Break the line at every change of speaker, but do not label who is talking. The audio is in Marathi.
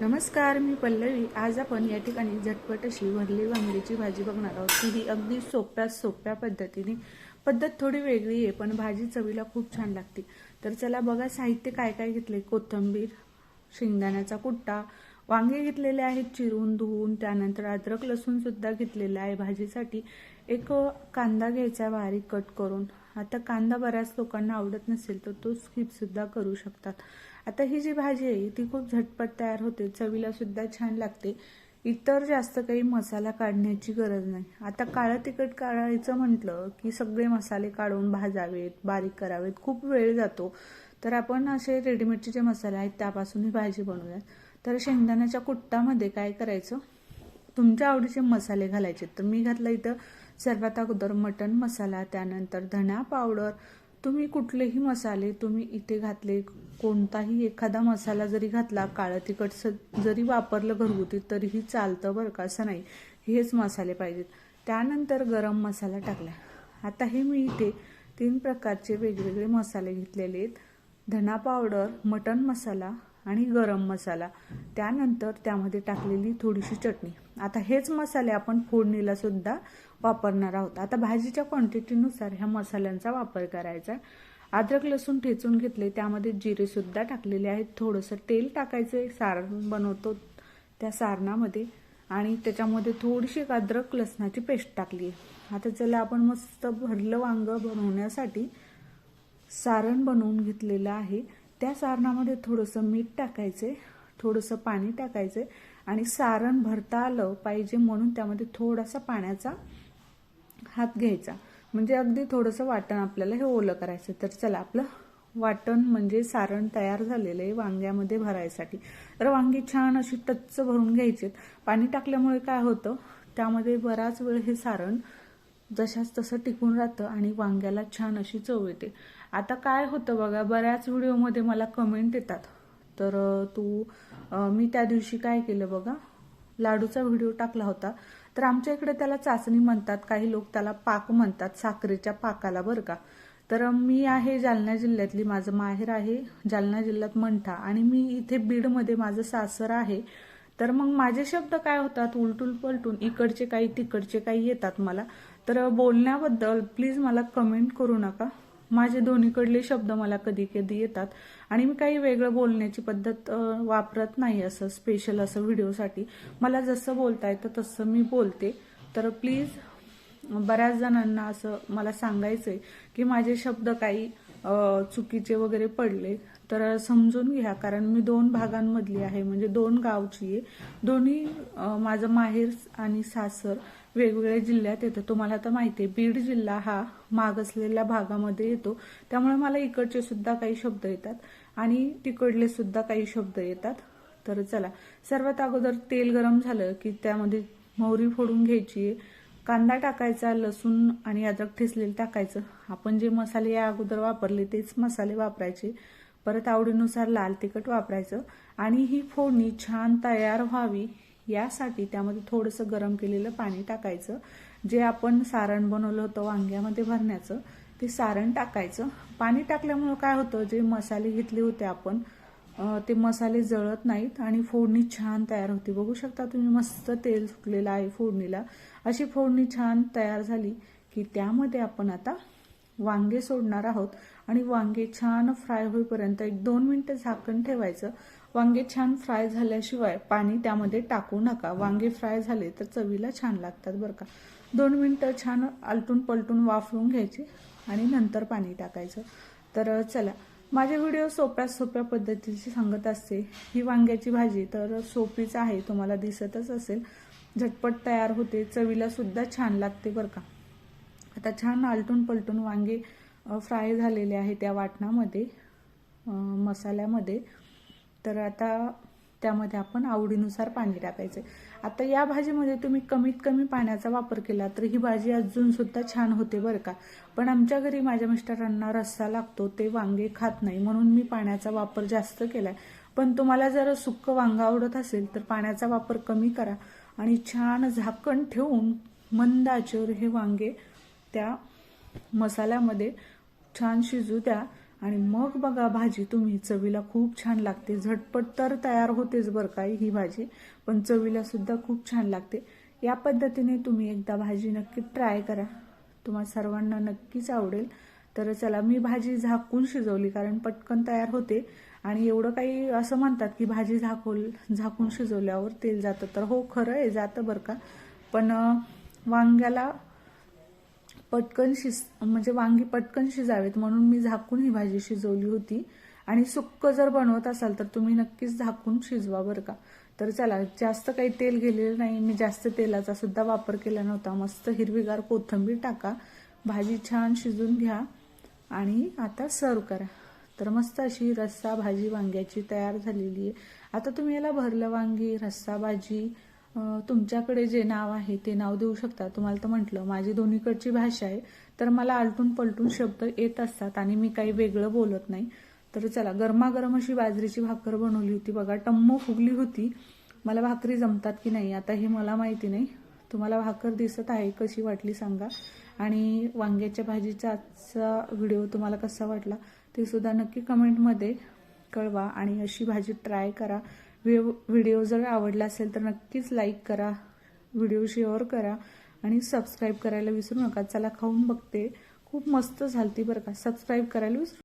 नमस्कार मी पल्लवी. आज आपण या ठिकाणी झटपट अशी भरली वांगडीची भाजी बघणार आहोत. ती ही अगदी सोप्या सोप्या पद्धतीने. पद्धत थोडी वेगळी आहे पण भाजी चवीला खूप छान लागते. तर चला बघा साहित्य काय काय घेतले. कोथिंबीर शेंगदाण्याचा कुट्टा. वांगे घेतलेले आहेत चिरून धुवून. त्यानंतर अद्रक लसूण सुद्धा घेतलेला आहे भाजीसाठी. एक कांदा घ्यायचा बारीक कट करून. आता कांदा बऱ्याच लोकांना आवडत नसेल तर तो स्किप सुद्धा करू शकतात. आता ही जी भाजी आहे ती खूप झटपट तयार होते चवीला सुद्धा छान लागते. इतर जास्त काही मसाला काढण्याची गरज नाही. आता काळं तिखट काढायचं म्हटलं की सगळे मसाले काढून भाजावेत बारीक करावेत खूप वेळ जातो. तर आपण असे रेडीमेडचे जे मसाले आहेत त्यापासून ही भाजी बनवूयात. तर शेंगदाण्याच्या कुट्टामध्ये काय करायचं? तुमच्या आवडीचे मसाले घालायचे. तर मी घातलं इथं सर्वात अगोदर मटन मसाला त्यानंतर धणा पावडर. तुम्ही कुठलेही मसाले तुम्ही इथे घातले कोणताही एखादा मसाला जरी घातला काळं तिखट स- जरी वापरलं घरगुती तरीही चालतं बरं का असं नाही. हेच मसाले पाहिजेत. त्यानंतर गरम मसाला टाकला. आता हे मी इथे तीन प्रकारचे वेगवेगळे मसाले घेतलेले आहेत. धना पावडर मटन मसाला आणि गरम मसाला. त्यानंतर त्यामध्ये टाकलेली थोडीशी चटणी. आता हेच मसाले आपण फोडणीला सुद्धा वापरणार आहोत. आता भाजीच्या क्वांटिटीनुसार ह्या मसाल्यांचा वापर करायचा अद्रक लसूण ठेचून घेतले त्यामध्ये जिरे सुद्धा टाकलेले आहेत. थोडंसं तेल टाकायचं सारण बनवतो त्या सारणामध्ये. आणि त्याच्यामध्ये थोडीशी एक अद्रक लसणाची पेस्ट टाकली आहे. आता चला आपण मस्त भरलं वांग बनवण्यासाठी सारण बनवून घेतलेलं आहे. त्या सारणामध्ये थोडंसं मीठ टाकायचे थोडंसं पाणी टाकायचे आणि सारण भरता आलं पाहिजे म्हणून त्यामध्ये थोडासा पाण्याचा हात घ्यायचा. म्हणजे अगदी थोडंसं वाटण आपल्याला हे ओलं करायचं. तर चला आपलं वाटण म्हणजे सारण तयार झालेलं आहे वांग्यामध्ये भरायसाठी. तर वांगी छान अशी टच्च भरून घ्यायची पाणी टाकल्यामुळे काय होतं त्यामध्ये बराच वेळ हे सारण जशाच तसं टिकून राहतं आणि वांग्याला छान अशी चव येते. आता काय होतं बघा बऱ्याच व्हिडिओमध्ये मला कमेंट येतात. तर तू मी त्या दिवशी काय केलं बघा लाडूचा व्हिडिओ टाकला होता. तर आमच्या इकडे त्याला चाचणी म्हणतात काही लोक त्याला पाक म्हणतात साखरेच्या पाकाला बरं का. तर मी आहे जालना जिल्ह्यातली माझं माहेर आहे जालना जिल्ह्यात मंठा. आणि मी इथे बीडमध्ये माझं सासर आहे. तर मग माझे शब्द काय होतात? उलटून पलटून इकडचे काही तिकडचे काही येतात मला. तर बोलण्याबद्दल प्लीज मला कमेंट करू नका. माझे दोन्हीकडले शब्द मला कधी कधी येतात. आणि मी काही वेगळं बोलण्याची पद्धत वापरत नाही असं स्पेशल असं व्हिडिओसाठी मला जसं बोलता येतं तसं मी बोलते. तर प्लीज बऱ्याच जणांना असं मला सांगायचंय की माझे शब्द काही चुकीचे वगैरे पडले. तर समजून घ्या कारण मी दोन भागांमधली आहे म्हणजे दोन गावची आहे. दोन्ही माझं माहेर आणि सासर वेगवेगळ्या जिल्ह्यात येतं. तुम्हाला तर माहिती आहे बीड जिल्हा हा मागासलेल्या भागामध्ये येतो. त्यामुळे मला इकडचे सुद्धा काही शब्द येतात आणि तिकडले सुद्धा काही शब्द येतात. तर चला सर्वात अगोदर तेल गरम झालं की त्यामध्ये मोहरी फोडून घ्यायची आहे. कांदा टाकायचा लसूण आणि अद्रक ठेचलेलं टाकायचं. आपण जे मसाले या अगोदर वापरले तेच मसाले वापरायचे. परत आवडीनुसार लाल तिखट वापरायचं आणि ही फोडणी छान तयार व्हावी यासाठी त्यामध्ये थोडंसं गरम केलेलं पाणी टाकायचं. जे आपण सारण बनवलं होतं वांग्यामध्ये भरण्याचं ते सारण टाकायचं. पाणी टाकल्यामुळं काय होतं जे मसाले घेतले होते आपण ते मसाले जळत नाहीत आणि फोडणी छान तयार होती. बघू शकता तुम्ही मस्त तेल सुटलेलं आहे फोडणीला. अशी फोडणी छान तयार झाली की त्यामध्ये आपण आता वांगे सोडणार आहोत. आणि वांगे छान फ्राय होईपर्यंत एक दोन मिनिटं झाकण ठेवायचं. वांगे छान फ्राय झाल्याशिवाय पाणी त्यामध्ये टाकू नका. वांगे फ्राय झाले तर चवीला छान लागतात बरं का. दोन मिनिटं छान आलटून पलटून वाफळून घ्यायचे आणि नंतर पाणी टाकायचं. तर चला माझे व्हिडिओ सोप्या सोप्या पद्धतीची सांगत असते. ही वांग्याची भाजी तर सोपीच आहे तुम्हाला दिसतच असेल. झटपट तयार होते चवीला सुद्धा छान लागते बरं का. आता छान आलटून पलटून वांगे फ्राय झालेले आहे त्या वाटणामध्ये मसाल्यामध्ये. तर आता त्यामध्ये आपण आवडीनुसार पाणी टाकायचे. आता या भाजीमध्ये तुम्ही कमीत कमी पाण्याचा वापर केला तर ही भाजी अजून सुद्धा छान होते बरं का. पण आमच्या घरी माझ्या मिस्टरांना रस्सा लागतो ते वांगे खात नाही म्हणून मी पाण्याचा वापर जास्त केलाय. पण तुम्हाला जर सुक्क वांग आवडत असेल तर पाण्याचा वापर कमी करा आणि छान झाकण ठेवून मंद आचेवर हे वांगे त्या मसाल्यामध्ये छान शिजू द्या आणि मग बघा भाजी तुम्ही चवीला खूप छान लागते. झटपट तर तयार होतेच बरं का ही भाजी पण चवीला सुद्धा खूप छान लागते. या पद्धतीने तुम्ही एकदा भाजी नक्की ट्राय करा. तुम्हाला सर्वांना नक्कीच आवडेल. तर चला मी भाजी झाकून शिजवली कारण पटकन तयार होते. आणि एवढं काही असं म्हणतात की भाजी झाकून झाकून शिजवल्यावर तेल जातं. तर हो खरं आहे जातं बरं का. पण वांग्याला पटकन शिज म्हणजे वांगी पटकन शिजावेत म्हणून मी झाकून ही भाजी शिजवली होती. आणि सुक्क जर बनवत असाल तर तुम्ही नक्कीच झाकून शिजवा बरं का. तर चला जास्त काही तेल गेलेलं नाही. मी जास्त तेलाचा सुद्धा वापर केला नव्हता. मस्त हिरवीगार कोथिंबीर टाका. भाजी छान शिजून घ्या. आणि आता सर्व करा. तर मस्त अशी रस्सा भाजी वांग्याची तयार झालेली आहे. आता तुम्ही याला भरलं वांगी रस्सा भाजी तुमच्याकडे जे नाव आहे ते नाव देऊ शकता? तुम्हाला तर म्हटलं माझी दोन्हीकडची भाषा आहे. तर मला आलटून पलटून शब्द येत असतात आणि मी काही वेगळं बोलत नाही. तर चला गरमागरम अशी बाजरीची भाकर बनवली होती. बघा टम्म फुगली होती. मला भाकरी जमतात की नाही आता हे मला माहिती नाही. तुम्हाला भाकर दिसत आहे कशी वाटली सांगा. आणि वांग्याच्या भाजीचा आजचा व्हिडिओ तुम्हाला कसा वाटला ते सुद्धा नक्की कमेंटमध्ये कळवा आणि अशी भाजी ट्राय करा. व्हिडिओ जर आवडला असेल तर नक्कीच लाईक करा. व्हिडिओ शेअर करा आणि सबस्क्राईब करायला विसरू नका. चला खाऊन बघते. खूप मस्त झालती बरं का. सबस्क्राईब करायला विसरू